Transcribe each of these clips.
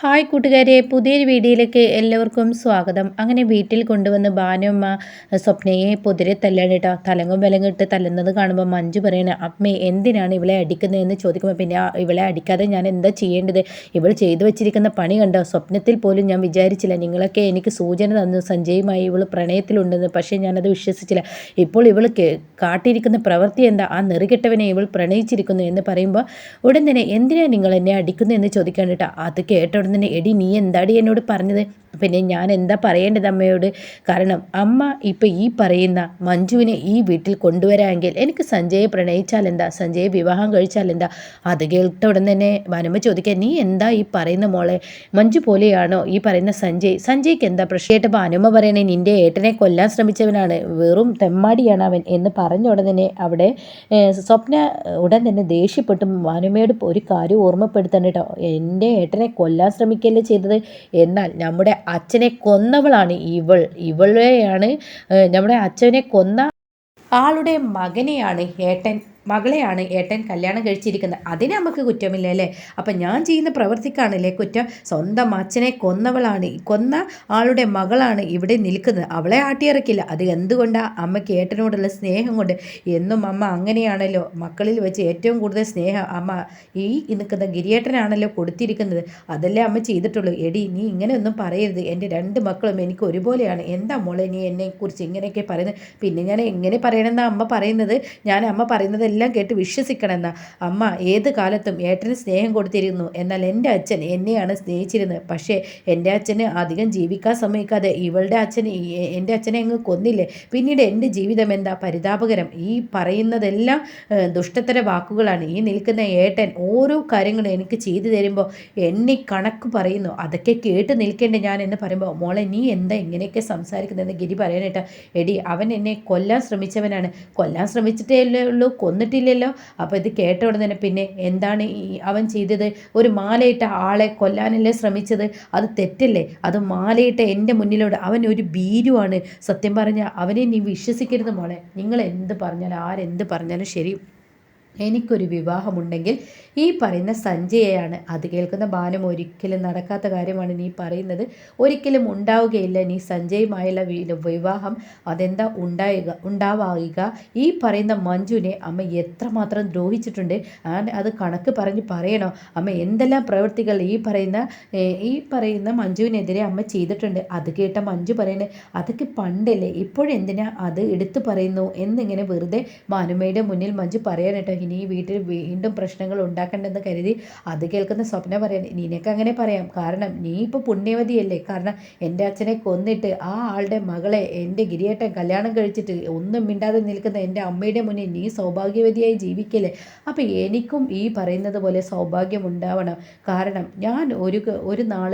Hi കൂട്ടുകാരെ പുതിയൊരു വീഡിയോയിലേക്ക് എല്ലാവർക്കും സ്വാഗതം. അങ്ങനെ വീട്ടിൽ കൊണ്ടുവന്ന് ഭാനുമ്മ സ്വപ്നയെ പൊതിരെ തല്ലാണ് കേട്ടോ തലങ്ങും വിലങ്ങിട്ട് തല്ലുന്നത് കാണുമ്പോൾ മഞ്ജു പറയണ അമ്മേ എന്തിനാണ് ഇവളെ അടിക്കുന്നതെന്ന് ചോദിക്കുമ്പോൾ പിന്നെ ഇവളെ അടിക്കാതെ ഞാൻ എന്താ ചെയ്യേണ്ടത്? ഇവൾ ചെയ്തു വെച്ചിരിക്കുന്ന പണി കണ്ടോ? സ്വപ്നത്തിൽ പോലും ഞാൻ വിചാരിച്ചില്ല. നിങ്ങളൊക്കെ എനിക്ക് സൂചന തന്നു. സഞ്ജയുമായി ഇവൾ പ്രണയത്തിലുണ്ടെന്ന്. പക്ഷേ ഞാനത് വിശ്വസിച്ചില്ല. ഇപ്പോൾ ഇവൾ കാട്ടിയിരിക്കുന്ന പ്രവൃത്തി എന്താ? ആ നെറുകെട്ടവനെ ഇവൾ പ്രണയിച്ചിരിക്കുന്നു എന്ന് പറയുമ്പോൾ ഉടൻ തന്നെ എന്തിനാണ് നിങ്ങൾ എന്നെ അടിക്കുന്നു എന്ന് ചോദിക്കാൻ കേട്ടോ അത് കേട്ട ഉടനെ എടി നീ എന്താടി എന്നോട് പറഞ്ഞത്? പിന്നെ ഞാൻ എന്താ പറയേണ്ടത് അമ്മയോട്? കാരണം അമ്മ ഇപ്പം ഈ പറയുന്ന മഞ്ജുവിനെ ഈ വീട്ടിൽ കൊണ്ടുവരാമെങ്കിൽ എനിക്ക് സഞ്ജയെ പ്രണയിച്ചാൽ എന്താ? സഞ്ജയെ വിവാഹം കഴിച്ചാൽ എന്താ? അത് കേട്ട ഉടൻ തന്നെ വനമ്മ ചോദിക്കാൻ നീ എന്താ ഈ പറയുന്ന മോളെ? മഞ്ജു പോലെയാണോ ഈ പറയുന്ന സഞ്ജയ്? സഞ്ജയ്ക്ക് എന്താ പ്രശ്നമായിട്ട് അനുമ പറയണേ നിന്റെ ഏട്ടനെ കൊല്ലാൻ ശ്രമിച്ചവനാണ്. വെറും തെമ്മാടിയാണ് അവൻ. എന്ന് പറഞ്ഞ ഉടൻ തന്നെ അവിടെ സ്വപ്ന ഉടൻ തന്നെ ദേഷ്യപ്പെട്ടും വനമ്മയോട് ഒരു കാര്യം ഓർമ്മപ്പെടുത്തണം കേട്ടോ. എന്റെ ഏട്ടനെ കൊല്ലാൻ ശ്രമിക്കുകയല്ലേ ചെയ്തത്? എന്നാൽ നമ്മുടെ അച്ഛനെ കൊന്നവളാണ് ഇവൾ. ഇവളെയാണ് നമ്മുടെ അച്ഛനെ കൊന്ന ആളുടെ മകനെയാണ് ഏട്ടൻ മകളെയാണ് ഏട്ടൻ കല്യാണം കഴിച്ചിരിക്കുന്നത്. അതിനെ നമുക്ക് കുറ്റമില്ല അല്ലേ? അപ്പം ഞാൻ ചെയ്യുന്ന പ്രവർത്തിക്കാണല്ലേ കുറ്റം? സ്വന്തം അച്ഛനെ കൊന്നവളാണ് കൊന്ന ആളുടെ മകളാണ് ഇവിടെ നിൽക്കുന്നത്. അവളെ ആട്ടിയിറക്കില്ല. അത് എന്തുകൊണ്ടാണ് അമ്മയ്ക്ക് ഏട്ടനോടുള്ള സ്നേഹം കൊണ്ട്? എന്നും അമ്മ അങ്ങനെയാണല്ലോ. മക്കളിൽ വെച്ച് ഏറ്റവും കൂടുതൽ സ്നേഹം അമ്മ ഈ നിൽക്കുന്ന ഗിരിയേട്ടനാണല്ലോ കൊടുത്തിരിക്കുന്നത്. അതല്ലേ അമ്മ ചെയ്തിട്ടുള്ളൂ. എടി നീ ഇങ്ങനെയൊന്നും പറയരുത്. എന്റെ രണ്ട് മക്കളും എനിക്ക് ഒരുപോലെയാണ്. എന്താ മോളെ നീ എന്നെക്കുറിച്ച് ഇങ്ങനെയൊക്കെ പറയുന്നത്? പിന്നെ ഞാൻ എങ്ങനെ പറയണമെന്നാണ് അമ്മ പറയുന്നത്? ഞാൻ അമ്മ പറയുന്നത് എല്ലാം കേട്ട് വിശ്വസിക്കണമെന്ന. അമ്മ ഏത് കാലത്തും ഏട്ടന് സ്നേഹം കൊടുത്തിരുന്നു. എന്നാൽ എന്റെ അച്ഛൻ എന്നെയാണ് സ്നേഹിച്ചിരുന്നത്. പക്ഷേ എന്റെ അച്ഛന് അധികം ജീവിക്കാൻ സമ്മതിക്കാതെ ഇവളുടെ അച്ഛൻ എന്റെ അച്ഛനെ അങ്ങ് കൊന്നില്ലേ? പിന്നീട് എന്റെ ജീവിതം എന്താ? പരിതാപകരം. ഈ പറയുന്നതെല്ലാം ദുഷ്ടത്തര വാക്കുകളാണ്. ഈ നിൽക്കുന്ന ഏട്ടൻ ഓരോ കാര്യങ്ങളും എനിക്ക് ചെയ്തു തരുമ്പോൾ എന്നെ കണക്ക് പറയുന്നു. അതൊക്കെ കേട്ട് നിൽക്കേണ്ട ഞാൻ എന്ന് പറയുമ്പോൾ മോളെ നീ എന്താ ഇങ്ങനെയൊക്കെ സംസാരിക്കുന്നതെന്ന് ഗിരി പറയാനായിട്ട് എടി അവൻ എന്നെ കൊല്ലാൻ ശ്രമിച്ചവനാണ്. കൊല്ലാൻ ശ്രമിച്ചിട്ടേ ഉള്ളൂ. കൊന്നിട്ടില്ലല്ലോ അപ്പോൾ ഇത് കേട്ട ഉടനെ തന്നെ പിന്നെ എന്താണ് ഈ അവൻ ചെയ്തത്? ഒരു മാലയിട്ട ആളെ കൊല്ലാനല്ലേ ശ്രമിച്ചത്? അത് തെറ്റല്ലേ? അത് മാലയിട്ട എന്റെ മുന്നിലൂടെ അവൻ ഒരു ഭീരുവാണ്. സത്യം പറഞ്ഞാൽ അവനെ നീ വിശ്വസിക്കരുത് മോളെ. നിങ്ങൾ എന്ത് പറഞ്ഞാലും ആരെന്ത് പറഞ്ഞാലും ശരി എനിക്കൊരു വിവാഹമുണ്ടെങ്കിൽ ഈ പറയുന്ന സഞ്ജയയാണ്. അത് കേൾക്കുന്ന ബാനം ഒരിക്കലും നടക്കാത്ത കാര്യമാണ് നീ പറയുന്നത്. ഒരിക്കലും ഉണ്ടാവുകയില്ല നീ സഞ്ജയുമായുള്ള വിവാഹം. അതെന്താ ഉണ്ടായുക ഉണ്ടാവുക ഈ പറയുന്ന മഞ്ജുവിനെ അമ്മ എത്രമാത്രം ദ്രോഹിച്ചിട്ടുണ്ട്. അത് കണക്ക് പറഞ്ഞ് പറയണോ? അമ്മ എന്തെല്ലാം പ്രവൃത്തികൾ ഈ പറയുന്ന ഈ പറയുന്ന മഞ്ജുവിനെതിരെ അമ്മ ചെയ്തിട്ടുണ്ട്. അത് കേട്ട മഞ്ജു പറയുന്നത് അതൊക്കെ പണ്ടല്ലേ ഇപ്പോഴെന്തിനാ അത് എടുത്തു പറയുന്നു? എന്നിങ്ങനെ വെറുതെ മാനുമയുടെ മുന്നിൽ മഞ്ജു പറയാനട്ടോ ഇനി വീട്ടിൽ വീണ്ടും പ്രശ്നങ്ങൾ ഉണ്ടാക്കണ്ടെന്ന് കരുതി അത് കേൾക്കുന്ന സ്വപ്ന പറയാൻ നിനക്ക് അങ്ങനെ പറയാം. കാരണം നീ ഇപ്പോൾ പുണ്യവതിയല്ലേ. കാരണം എന്റെ അച്ഛനെ കൊന്നിട്ട് ആ ആളുടെ മകളെ എന്റെ ഗിരിയേട്ടൻ കല്യാണം കഴിച്ചിട്ട് ഒന്നും മിണ്ടാതെ നിൽക്കുന്ന എന്റെ അമ്മയുടെ മുന്നിൽ നീ സൗഭാഗ്യവതിയായി ജീവിക്കല്ലേ. അപ്പോൾ എനിക്കും ഈ പറയുന്നത് പോലെ സൗഭാഗ്യം ഉണ്ടാവണം. കാരണം ഞാൻ ഒരു ഒരു നാൾ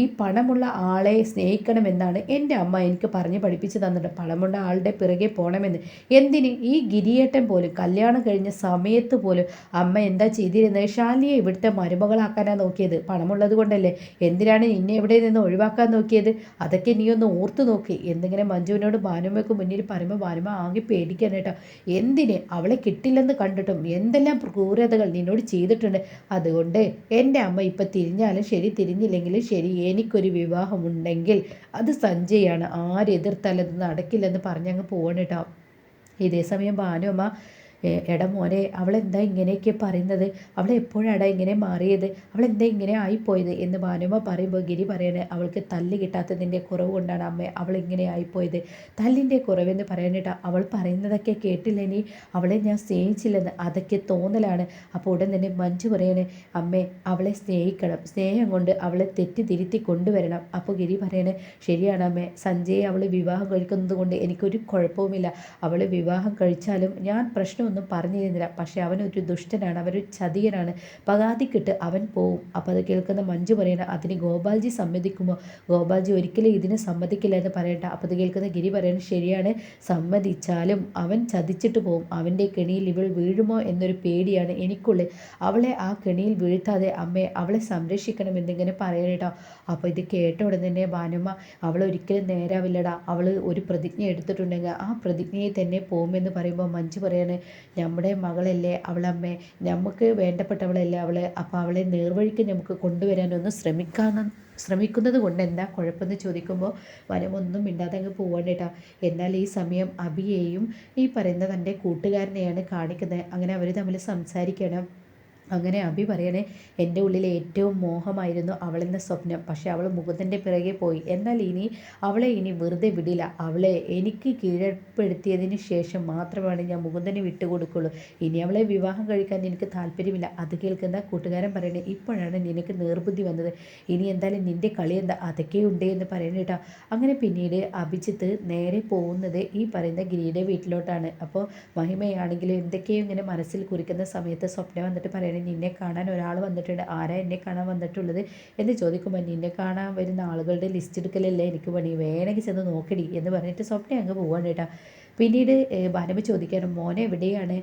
ഈ പണമുള്ള ആളെ സ്നേഹിക്കണമെന്നാണ് എന്റെ അമ്മ എനിക്ക് പറഞ്ഞ് പഠിപ്പിച്ച് തന്നിട്ട് പണമുള്ള ആളുടെ പിറകെ പോകണമെന്ന് എന്തിന്? ഈ ഗിരിയേട്ടൻ പോലും കല്യാണം കഴിഞ്ഞ സമയത്ത് പോലും അമ്മ എന്താ ചെയ്തിരുന്നത്? ഷാലിയെ ഇവിടുത്തെ മരുമകളാക്കാനാണ് നോക്കിയത്. പണമുള്ളത് കൊണ്ടല്ലേ? എന്തിനാണ് നിന്നെ എവിടെ നിന്ന് ഒഴിവാക്കാൻ നോക്കിയത്? അതൊക്കെ നീ ഒന്ന് ഓർത്ത് നോക്കി. എന്തിങ്ങനെ മഞ്ജുവിനോട് ഭാനുമയ്ക്ക് മുന്നിൽ പറയുമ്പോൾ ഭാനുമ ആകെ പേടിക്കാൻ കേട്ടോ. എന്തിനെ? അവളെ കിട്ടില്ലെന്ന് കണ്ടിട്ടും എന്തെല്ലാം ക്രൂരതകൾ നിന്നോട് ചെയ്തിട്ടുണ്ട്. അതുകൊണ്ട് എന്റെ അമ്മ ഇപ്പം തിരിഞ്ഞാലും ശരി തിരിഞ്ഞില്ലെങ്കിലും ശരി എനിക്കൊരു വിവാഹമുണ്ടെങ്കിൽ അത് സഞ്ജയാണ്. ആരെതിർത്താലും അത് നടക്കില്ലെന്ന് പറഞ്ഞങ്ങ് പോകണം കേട്ടോ. ഇതേസമയം ഭാനുമ്മ എടാ മോനെ അവളെന്താ ഇങ്ങനെയൊക്കെ പറയുന്നത്? അവൾ എപ്പോഴാടാ ഇങ്ങനെ മാറിയത്? അവളെന്താ ഇങ്ങനെ ആയിപ്പോയത്? എന്ന് ഭാനുമ പറയുമ്പോൾ ഗിരി പറയണേ അവൾക്ക് തല്ല് കിട്ടാത്തതിന്റെ കുറവ് കൊണ്ടാണ് അമ്മ അവൾ ഇങ്ങനെ ആയിപ്പോയത്. തല്ലിന്റെ കുറവെന്ന് പറയാനിട്ട് അവൾ പറയുന്നതൊക്കെ കേട്ടില്ല അവളെ ഞാൻ സ്നേഹിച്ചില്ലെന്ന് അതൊക്കെ തോന്നലാണ്. അപ്പോൾ ഉടൻ തന്നെ മഞ്ജു പറയണേ അമ്മേ അവളെ സ്നേഹിക്കണം. സ്നേഹം കൊണ്ട് അവളെ തെറ്റി തിരുത്തി കൊണ്ടുവരണം. അപ്പോൾ ഗിരി പറയണേ ശരിയാണ് അമ്മേ. സഞ്ജയെ അവൾ വിവാഹം കഴിക്കുന്നത് കൊണ്ട് എനിക്കൊരു കുഴപ്പവുമില്ല. അവൾ വിവാഹം കഴിച്ചാലും ഞാൻ പ്രശ്നം ഒന്നും പറഞ്ഞു തരുന്നില്ല പക്ഷേ അവനൊരു ദുഷ്ടനാണ് അവനൊരു ചതിയനാണ്. പകാതിക്കിട്ട് അവൻ പോവും. അപ്പോൾ അത് കേൾക്കുന്ന മഞ്ജു പറയണ അതിന് ഗോപാൽജി സമ്മതിക്കുമോ? ഗോപാൽജി ഒരിക്കലും ഇതിന് സമ്മതിക്കില്ല എന്ന് പറയട്ടെ അപ്പോൾ അത് കേൾക്കുന്ന ഗിരി പറയണ ശരിയാണ് സമ്മതിച്ചാലും അവൻ ചതിച്ചിട്ട് പോവും. അവന്റെ കെണിയിൽ ഇവൾ വീഴുമോ എന്നൊരു പേടിയാണ് എനിക്കുള്ളത്. അവളെ ആ കെണിയിൽ വീഴ്ത്താതെ അമ്മയെ അവളെ സംരക്ഷിക്കണം എന്നിങ്ങനെ പറയണേട്ടോ അപ്പോൾ ഇത് കേട്ട ഉടൻ തന്നെ ഭാനുമ്മ അവൾ ഒരിക്കലും നേരാവില്ലടാ. അവൾ ഒരു പ്രതിജ്ഞ എടുത്തിട്ടുണ്ടെങ്കിൽ ആ പ്രതിജ്ഞയെ തന്നെ പോകുമെന്ന് പറയുമ്പോൾ മഞ്ജു പറയാണ് നമ്മുടെ മകളല്ലേ അവളമ്മേ. നമുക്ക് വേണ്ടപ്പെട്ടവളല്ലേ അവൾ അപ്പോൾ അവളെ നേർവഴിക്ക് നമുക്ക് കൊണ്ടുവരാനൊന്ന് ശ്രമിക്കാൻ ശ്രമിക്കുന്നത് കൊണ്ട് എന്താ കുഴപ്പമെന്ന് ചോദിക്കുമ്പോൾ വനമൊന്നും മിണ്ടാതെ അങ്ങ് പോവാണ്ടേട്ടാ എന്നാൽ ഈ സമയം അബിയെയും ഈ പറയുന്ന തന്റെ കൂട്ടുകാരനെയാണ് കാണിക്കുന്നത്. അങ്ങനെ അവർ തമ്മിൽ സംസാരിക്കണം. അങ്ങനെ അഭി പറയണേ എന്റെ ഉള്ളിൽ ഏറ്റവും മോഹമായിരുന്നു അവളെന്ന സ്വപ്നം. പക്ഷേ അവൾ മുകുന്ദന്റെ പിറകെ പോയി. എന്നാൽ ഇനി അവളെ ഇനി വെറുതെ വിടില്ല. അവളെ എനിക്ക് കീഴ്പ്പെടുത്തിയതിന് ശേഷം മാത്രമാണ് ഞാൻ മുകുന്ദനെ വിട്ടുകൊടുക്കുള്ളൂ. ഇനി അവളെ വിവാഹം കഴിക്കാൻ എനിക്ക് താല്പര്യമില്ല. അത് കേൾക്കുന്ന കൂട്ടുകാരൻ പറയണേ ഇപ്പോഴാണ് നിനക്ക് നേർബുദ്ധി വന്നത്. ഇനി എന്തായാലും നിന്റെ കളി എന്താ? അതൊക്കെ ഉണ്ട് എന്ന് പറയണേട്ടാ അങ്ങനെ പിന്നീട് അഭിജിത്ത് നേരെ പോകുന്നത് ഈ പറയുന്ന ഗിരിയുടെ വീട്ടിലോട്ടാണ്. അപ്പോൾ മഹിമയാണെങ്കിലും എന്തൊക്കെയോ ഇങ്ങനെ മനസ്സിൽ കുറിക്കുന്ന സമയത്ത് സ്വപ്നം വന്നിട്ട് പറയണേ നിന്നെ കാണാൻ ഒരാൾ വന്നിട്ടുണ്ട്. ആരാ എന്നെ കാണാൻ വന്നിട്ടുള്ളത് എന്ന് ചോദിക്കുമ്പോൾ നിന്നെ കാണാൻ വരുന്ന ആളുകളുടെ ലിസ്റ്റ് എടുക്കലല്ലേ എനിക്ക് പണി? വേണമെങ്കിൽ ചെന്ന് നോക്കടി എന്ന് പറഞ്ഞിട്ട് സ്വപ്നം അങ്ങ് പോവാണ് കേട്ടോ. പിന്നീട് ഭാനമ്മ ചോദിക്കാണ് മോനെ എവിടെയാണ്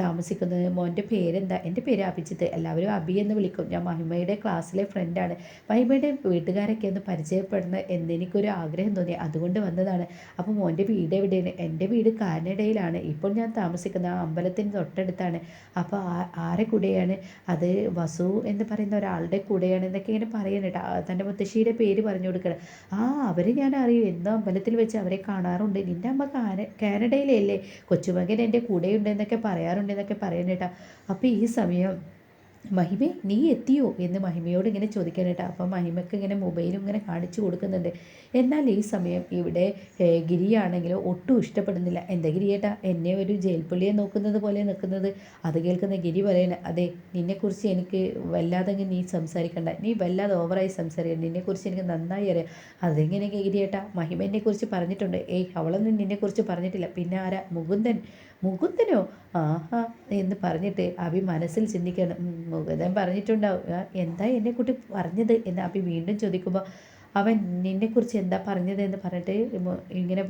താമസിക്കുന്നത്? മോന്റെ പേരെന്താ? എന്റെ പേര് അഭിജിത്ത്. എല്ലാവരും അബി എന്ന് വിളിക്കും. ഞാൻ മഹിമയുടെ ക്ലാസ്സിലെ ഫ്രണ്ടാണ് മഹിമയുടെ വീട്ടുകാരൊക്കെ ഒന്ന് പരിചയപ്പെടണം എന്നെനിക്കൊരു ആഗ്രഹം തോന്നി. അതുകൊണ്ട് വന്നതാണ്. അപ്പോൾ മോന്റെ വീട് എവിടെയാണ്? എന്റെ വീട് കാനഡയിലാണ്. ഇപ്പോൾ ഞാൻ താമസിക്കുന്ന ആ അമ്പലത്തിന് തൊട്ടടുത്താണ്. അപ്പോൾ ആരെ കൂടെയാണ്? അത് വസു എന്ന് പറയുന്ന ഒരാളുടെ കൂടെയാണ് എന്നൊക്കെ ഇങ്ങനെ പറയുന്നുണ്ട് തന്റെ മുത്തശ്ശിയുടെ പേര് പറഞ്ഞു കൊടുക്കണം. ആ അവർ ഞാൻ അറിയും. എന്തോ അമ്പലത്തിൽ വെച്ച് അവരെ കാണാറുണ്ട്. നിന്റെ അമ്മ കാന കാനഡയിലല്ലേ? കൊച്ചുമകൻ എന്റെ കൂടെയുണ്ടെന്നൊക്കെ പറയാറുണ്ടെന്നൊക്കെ പറയുന്നേട്ടാ അപ്പോൾ ഈ സമയം മഹിമേ നീ എത്തിയോ? എന്ന് മഹിമയോട് ഇങ്ങനെ ചോദിക്കാനായിട്ട് അപ്പം മഹിമയ്ക്ക് ഇങ്ങനെ മൊബൈലും ഇങ്ങനെ കാണിച്ചു കൊടുക്കുന്നുണ്ട്. എന്നാൽ ഈ സമയം ഇവിടെ ഗിരിയാണെങ്കിലും ഒട്ടും ഇഷ്ടപ്പെടുന്നില്ല. എന്താ ഗിരിയേട്ടാ എന്നെ ഒരു ജയിൽപ്പള്ളിയെ നോക്കുന്നത് പോലെ നിൽക്കുന്നത്. അത് കേൾക്കുന്ന ഗിരി പറയണ അതെ നിന്നെക്കുറിച്ച് എനിക്ക് വല്ലാതെ നീ സംസാരിക്കണ്ട. നീ വല്ലാതെ ഓവറായി സംസാരിക്കണം നിന്നെക്കുറിച്ച് എനിക്ക് നന്നായി അറിയാം. അതെങ്ങനെ ഗിരിയേട്ടാ മഹിമ എന്നെക്കുറിച്ച് പറഞ്ഞിട്ടുണ്ട്. ഏയ് അവളൊന്നും നിന്നെക്കുറിച്ച് പറഞ്ഞിട്ടില്ല. പിന്നെ ആരാ? മുകുന്ദൻ. മുകുന്ദനോ ആഹാ എന്ന് പറഞ്ഞിട്ട് അഭി മനസ്സിൽ ചിന്തിക്കണം മുകുന്ദൻ പറഞ്ഞിട്ടുണ്ടാവും. എന്താ എന്നെ കുട്ടി പറഞ്ഞത്? എന്ന് അഭി വീണ്ടും ചോദിക്കുമ്പോൾ അവൻ നിന്നെക്കുറിച്ച് എന്താ പറഞ്ഞത് എന്ന് പറഞ്ഞിട്ട് ഇങ്ങനെ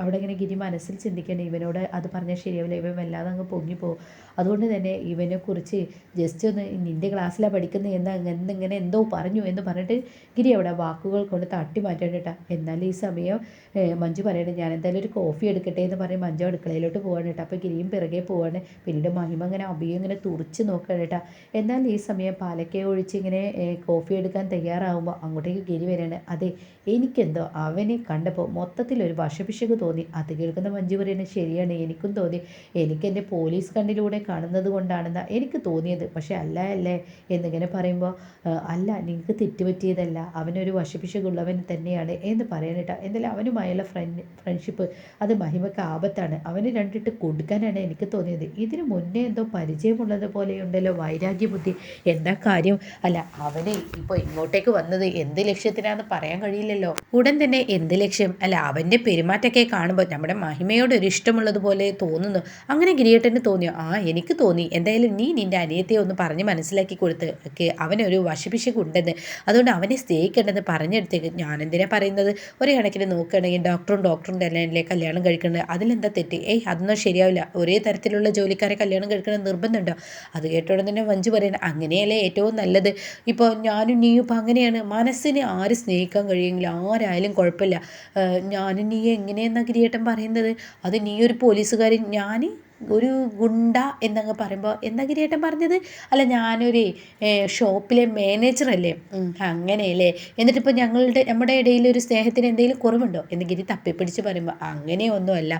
അവിടെ ഇങ്ങനെ ഗിരി മനസ്സിൽ ചിന്തിക്കണം ഇവനോട് അത് പറഞ്ഞാൽ ശരിയാവില്ല. ഇവൻ വല്ലാതെ അങ്ങ് പൊങ്ങി പോകും. അതുകൊണ്ട് തന്നെ ഇവനെക്കുറിച്ച് ജസ്റ്റ് ഒന്ന് നിന്റെ ക്ലാസ്സിലാണ് പഠിക്കുന്നത് എന്താ എന്നിങ്ങനെ എന്തോ പറഞ്ഞു എന്ന് പറഞ്ഞിട്ട് ഗിരി അവിടെ വാക്കുകൾ കൊണ്ട് തട്ടി മാറ്റാൻ എന്നാൽ ഈ സമയം മഞ്ജു പറയണേ ഞാൻ എന്തായാലും ഒരു കോഫി എടുക്കട്ടെ എന്ന് പറഞ്ഞ് മഞ്ജു അടുക്കളയിലോട്ട് പോവാണ് കേട്ടോ. അപ്പോൾ ഗിരിയും പിറകെ പോവാണ്. പിന്നീട് മഹിമ ഇങ്ങനെ അഭിയും ഇങ്ങനെ തുറച്ച് നോക്കുകയാണ് എന്നാൽ ഈ സമയം പാലക്കെ ഒഴിച്ച് ഇങ്ങനെ കോഫി എടുക്കാൻ തയ്യാറാവുമ്പോൾ അങ്ങോട്ടേക്ക് ഗിരി വരികയാണ് അതെ എനിക്കെന്തോ അവനെ കണ്ടപ്പോൾ മൊത്തത്തിൽ ഒരു വശപിശക് തോന്നി. അത് കേൾക്കുന്ന മഞ്ജു പറയുന്നത് ശരിയാണ് എനിക്കും തോന്നി. എനിക്ക് എന്റെ പോലീസ് കണ്ണിലൂടെ കാണുന്നത് കൊണ്ടാണെന്ന് എനിക്ക് തോന്നിയത്. പക്ഷേ അല്ല അല്ലേ? എന്നിങ്ങനെ പറയുമ്പോൾ അല്ല നിങ്ങൾക്ക് തെറ്റുപറ്റിയതല്ല. അവനൊരു വശപിശകുള്ളവൻ തന്നെയാണ് എന്ന് പറയാനിട്ട എന്തായാലും അവനുമായുള്ള ഫ്രണ്ട് ഫ്രണ്ട്ഷിപ്പ് അത് മഹിമയ്ക്ക് ആപത്താണ്. അവന് രണ്ടിട്ട് കൊടുക്കാനാണ് എനിക്ക് തോന്നിയത്. ഇതിനു മുന്നേ എന്തോ പരിചയമുള്ളത് പോലെയുണ്ടല്ലോ വൈരാഗ്യ ബുദ്ധി എന്താ കാര്യം? അല്ല അവന് ഇപ്പോൾ ഇങ്ങോട്ടേക്ക് വന്നത് എന്ത് ലക്ഷ്യത്തിനാന്ന് പറയാൻ കഴിയില്ലല്ലോ. ഉടൻ തന്നെ എന്ത് ലക്ഷ്യം? അല്ല അവന്റെ പെരുമാറ്റമൊക്കെ കാണുമ്പോൾ നമ്മുടെ മഹിമയോട് ഒരു ഇഷ്ടമുള്ളതുപോലെ തോന്നുന്നു. അങ്ങനെ ഗിരിയേട്ടന് തോന്നിയോ? ആ എനിക്ക് തോന്നി. എന്തായാലും നീ നിന്റെ അനിയത്തെ ഒന്ന് പറഞ്ഞ് മനസ്സിലാക്കി കൊടുത്ത് അവനൊരു വശപിശകുണ്ടെന്ന് അതുകൊണ്ട് അവനെ സ്നേഹിക്കേണ്ടെന്ന് പറഞ്ഞെടുത്തേക്ക് ഞാൻ എന്തിനാ പറയുന്നത്? ഒരു കണക്കിന് നോക്കുകയാണെങ്കിൽ ഡോക്ടറും ഡോക്ടറും തന്നെ കല്യാണം കഴിക്കുന്നത് അതിലെന്താ തെറ്റ്? ഏയ് അതൊന്നും ശരിയാവില്ല. ഒരേ തരത്തിലുള്ള ജോലിക്കാരെ കല്യാണം കഴിക്കണം നിർബന്ധമുണ്ടോ? അത് കേട്ടോടെ തന്നെ വഞ്ചു പറയണം അങ്ങനെയല്ലേ ഏറ്റവും നല്ലത്. ഇപ്പോൾ ഞാനും നീയും ഇപ്പോൾ അങ്ങനെയാണ്. മനസ്സിനെ ആര് സ്നേഹിക്കാൻ കഴിയുമെങ്കിൽ ആരായാലും കുഴപ്പമില്ല. ഞാൻ നീ എങ്ങനെയെന്നാണ് ഗിരിയേട്ടൻ പറയുന്നത്? അത് നീ ഒരു പോലീസുകാരൻ ഞാൻ ഒരു ഗുണ്ട എന്നങ്ങ് പറയുമ്പോൾ എന്താ ഗിരിയേട്ടൻ പറഞ്ഞത്? അല്ല ഞാനൊരു ഷോപ്പിലെ മാനേജർ മാനേജറല്ലേ അങ്ങനെയല്ലേ? എന്നിട്ടിപ്പോൾ ഞങ്ങളുടെ നമ്മുടെ ഇടയിൽ ഒരു സ്നേഹത്തിന് എന്തെങ്കിലും കുറവുണ്ടോ? എന്ന് ഗിരി തപ്പിപ്പിടിച്ച് പറയുമ്പോൾ അങ്ങനെയൊന്നുമല്ല.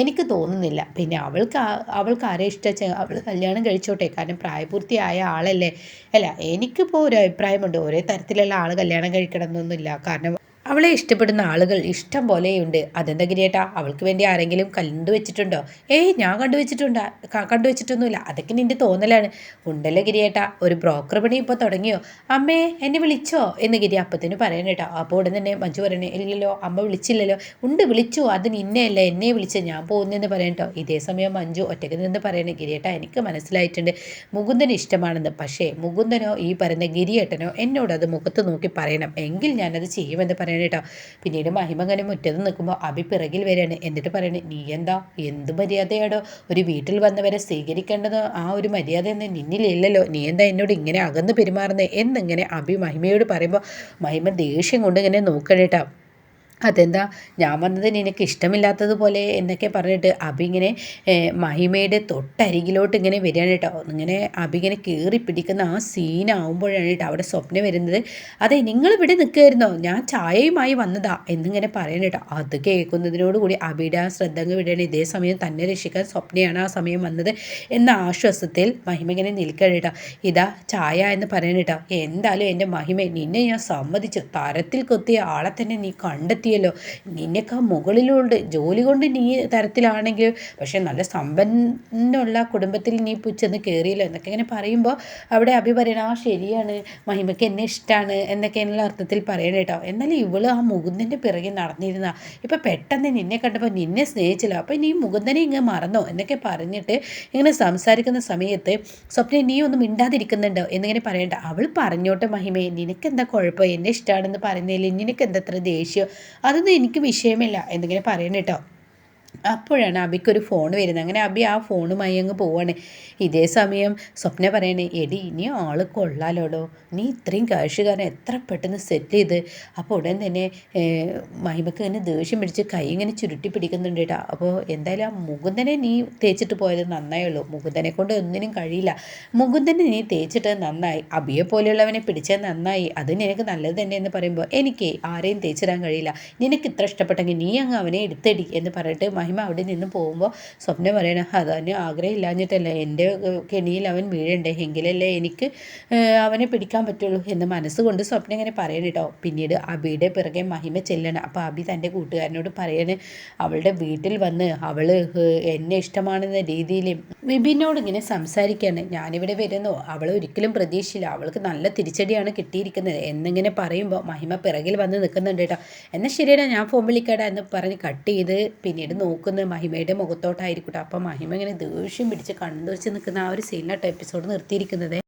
എനിക്ക് തോന്നുന്നില്ല. പിന്നെ അവൾക്ക് അവൾക്ക് ആരെ ഇഷ്ടം അവൾ കല്യാണം കഴിച്ചോട്ടെ. കാരണം പ്രായപൂർത്തിയായ ആളല്ലേ? അല്ല എനിക്കിപ്പോൾ ഒരു അഭിപ്രായമുണ്ട്. ഒരേ തരത്തിലുള്ള ആൾ കല്യാണം കഴിക്കണം എന്നൊന്നുമില്ല കാരണം അവളെ ഇഷ്ടപ്പെടുന്ന ആളുകൾ ഇഷ്ടം പോലെയുണ്ട്. അതെന്താ ഗിരിയേട്ടാ? അവൾക്ക് വേണ്ടി ആരെങ്കിലും കണ്ടുവച്ചിട്ടുണ്ടോ ഏയ് ഞാൻ കണ്ടുവച്ചിട്ടുണ്ടോ കണ്ടുവച്ചിട്ടൊന്നുമില്ല. അതൊക്കെ നിന്റെ തോന്നലാണ്. ഉണ്ടല്ലോ ഗിരിയേട്ടാ? ഒരു ബ്രോക്കർ പണി ഇപ്പോൾ തുടങ്ങിയോ? അമ്മേ എന്നെ വിളിച്ചോ? എന്ന് ഗിരി അപ്പത്തിന് പറയണം കേട്ടോ. അപ്പോൾ ഉടൻ തന്നെ മഞ്ജു പറയണേ ഇല്ലല്ലോ അമ്മ വിളിച്ചില്ലല്ലോ. ഉണ്ട് വിളിച്ചു. അത് നിന്നെയല്ല എന്നെ വിളിച്ച് ഞാൻ പോകുന്നെന്ന് പറയാൻ ഇതേ സമയം മഞ്ജു ഒറ്റയ്ക്ക് നിന്ന് പറയണേ ഗിരിയേട്ടാ എനിക്ക് മനസ്സിലായിട്ടുണ്ട്. മുകുന്ദന് ഇഷ്ടമാണെന്ന്. പക്ഷേ മുകുന്ദനോ ഈ പറയുന്ന ഗിരിയേട്ടനോ എന്നോട് അത് മുഖത്ത് നോക്കി പറയണം. എങ്കിൽ ഞാനത് ചെയ്യുമെന്ന് പറയാൻ പറയണ കേട്ടോ. പിന്നീട് മഹിമ അങ്ങനെ മുറ്റത്ത് നിൽക്കുമ്പോൾ അഭി പിറകിൽ വരികയാണ്. എന്നിട്ട് പറയണേ നീ എന്താ? എന്ത് മര്യാദയാടോ? ഒരു വീട്ടിൽ വന്നവരെ സ്വീകരിക്കേണ്ടത് ആ ഒരു മര്യാദ എന്ന് നിന്നിലില്ലല്ലോ നീ എന്താ എന്നോട് ഇങ്ങനെ അകന്ന് പെരുമാറുന്നത് എന്നിങ്ങനെ അഭി മഹിമയോട് പറയുമ്പോൾ മഹിമ ദേഷ്യം കൊണ്ട് ഇങ്ങനെ നോക്കണേട്ടോ അതെന്താ? ഞാൻ വന്നത് നിനക്ക് ഇഷ്ടമില്ലാത്തതുപോലെ എന്നൊക്കെ പറഞ്ഞിട്ട് അബി ഇങ്ങനെ മഹിമയുടെ തൊട്ടരികിലോട്ട് ഇങ്ങനെ വരികയാണ് കേട്ടോ. ഇങ്ങനെ അബി ഇങ്ങനെ കയറി പിടിക്കുന്ന ആ സീനാവുമ്പോഴാണ് കേട്ടോ അവിടെ സ്വപ്നം വരുന്നത്. അതെ നിങ്ങൾ ഇവിടെ നിൽക്കുമായിരുന്നോ ഞാൻ ചായയുമായി വന്നതാ എന്നിങ്ങനെ പറയണം കേട്ടോ. അത് കേൾക്കുന്നതിനോടുകൂടി അബിയുടെ ആ ശ്രദ്ധ വിടുകയാണ്. ഇതേ സമയം തന്നെ രക്ഷിക്കാൻ സ്വപ്നയാണ് ആ സമയം വന്നത് എന്ന ആശ്വാസത്തിൽ മഹിമ ഇങ്ങനെ നിൽക്കണം കേട്ടോ. ഇതാ ചായ എന്ന് പറയണം കേട്ടോ. എന്തായാലും എന്റെ മഹിമ നിന്നെ ഞാൻ സമ്മതിച്ചു. തരത്തിൽ കൊത്തിയ ആളെ തന്നെ നീ കണ്ടെത്തി മതിയല്ലോ നിന്നെക്കാ മുകളിലുണ്ട്. ജോലി കൊണ്ട് നീ തരത്തിലാണെങ്കിൽ പക്ഷെ നല്ല സമ്പന്നുള്ള കുടുംബത്തിൽ നീ ചെന്ന് കയറിയല്ലോ എന്നൊക്കെ ഇങ്ങനെ പറയുമ്പോൾ അവിടെ അഭി പറയണം ആ ശരിയാണ്. മഹിമയ്ക്ക് എന്നെ ഇഷ്ടമാണ് എന്നൊക്കെയുള്ള അർത്ഥത്തിൽ പറയണം കേട്ടോ. എന്നാലും ഇവൾ ആ മുകുന്ദന്റെ പിറകെ നടന്നിരുന്ന ഇപ്പം പെട്ടെന്ന് നിന്നെ കണ്ടപ്പോൾ നിന്നെ സ്നേഹിച്ചില്ല. അപ്പം നീ മുകുന്ദനെ ഇങ്ങനെ മറന്നോ എന്നൊക്കെ പറഞ്ഞിട്ട് ഇങ്ങനെ സംസാരിക്കുന്ന സമയത്ത് സ്വപ്ന നീ ഒന്നും മിണ്ടാതിരിക്കുന്നുണ്ടോ? എന്നിങ്ങനെ പറയണ്ട. അവൾ പറഞ്ഞോട്ടെ മഹിമയെ നിനക്കെന്താ കുഴപ്പം? എന്നെ ഇഷ്ടമാണെന്ന് പറയുന്നതിൽ നിനക്കെന്തത്ര ദേഷ്യം? അതൊന്നും എനിക്ക് വിഷയമില്ല. എന്തെങ്കിലും പറയണം കേട്ടോ അപ്പോഴാണ് അബിക്കൊരു ഫോൺ വരുന്നത്. അങ്ങനെ അബി ആ ഫോണുമായി അങ്ങ് പോവാണ്. ഇതേ സമയം സ്വപ്ന പറയണേ എടി ഇനി ആൾ കൊള്ളാലോടോ? നീ ഇത്രയും കാശുകാരൻ എത്ര പെട്ടെന്ന് സെറ്റ് ചെയ്ത്? അപ്പോൾ ഉടൻ തന്നെ മഹിമക്ക് ഇങ്ങനെ ദേഷ്യം പിടിച്ച് കൈ ഇങ്ങനെ ചുരുട്ടി പിടിക്കുന്നുണ്ട് കേട്ടോ. അപ്പോൾ എന്തായാലും ആ മുകുന്ദനെ നീ തേച്ചിട്ട് പോയത് നന്നായുള്ളൂ മുകുന്ദനെ കൊണ്ട് ഒന്നിനും കഴിയില്ല. മുകുന്ദനെ നീ തേച്ചിട്ട് നന്നായി. അബിയെ പോലെയുള്ളവനെ പിടിച്ചത് നന്നായി. അത് നിനക്ക് നല്ലത് തന്നെ എന്ന് പറയുമ്പോൾ എനിക്ക് ആരെയും തേച്ചിടാൻ കഴിയില്ല. നിനക്ക് ഇത്ര ഇഷ്ടപ്പെട്ടെങ്കിൽ നീ അങ്ങ് അവനെ എടുത്തടി എന്ന് പറഞ്ഞിട്ട് മഹിമ അവിടെ നിന്ന് പോകുമ്പോൾ സ്വപ്നം പറയണം അതവന് ആഗ്രഹമില്ലാഞ്ഞിട്ടല്ല എന്റെ കെണിയിൽ അവൻ വീഴണ്ടേ എങ്കിലല്ലേ എനിക്ക് അവനെ പിടിക്കാൻ പറ്റുള്ളൂ എന്ന് മനസ്സുകൊണ്ട് സ്വപ്നം ഇങ്ങനെ പറയണം കേട്ടോ പിന്നീട് അബിയുടെ പിറകെ മഹിമ ചെല്ലണം. അപ്പോൾ അബി തന്റെ കൂട്ടുകാരനോട് പറയണേ അവളുടെ വീട്ടിൽ വന്ന് അവൾ എന്നെ ഇഷ്ടമാണെന്ന രീതിയിൽ വിപിനോട് ഇങ്ങനെ സംസാരിക്കുകയാണ് ഞാനിവിടെ വരുന്നു. അവൾ ഒരിക്കലും പ്രതീക്ഷിച്ചില്ല. അവൾക്ക് നല്ല തിരിച്ചടിയാണ് കിട്ടിയിരിക്കുന്നത് എന്നിങ്ങനെ പറയുമ്പോൾ മഹിമ പിറകിൽ വന്ന് നിൽക്കുന്നുണ്ട് കേട്ടോ എന്നാൽ ശരിയാണ് ഞാൻ ഫോൺ വിളിക്കടാ എന്ന് പറഞ്ഞ് കട്ട് ചെയ്ത് പിന്നീട് നോക്കുന്നത് മഹിമയുടെ മുഖത്തോട്ടായിരിക്കട്ടെ. അപ്പം മഹിമ ഇങ്ങനെ ദേഷ്യം പിടിച്ച് കണ്ണു വെച്ച് നിൽക്കുന്ന ആ ഒരു സീനിലാട്ടോ എപ്പിസോഡ് നിർത്തിയിരിക്കുന്നത്.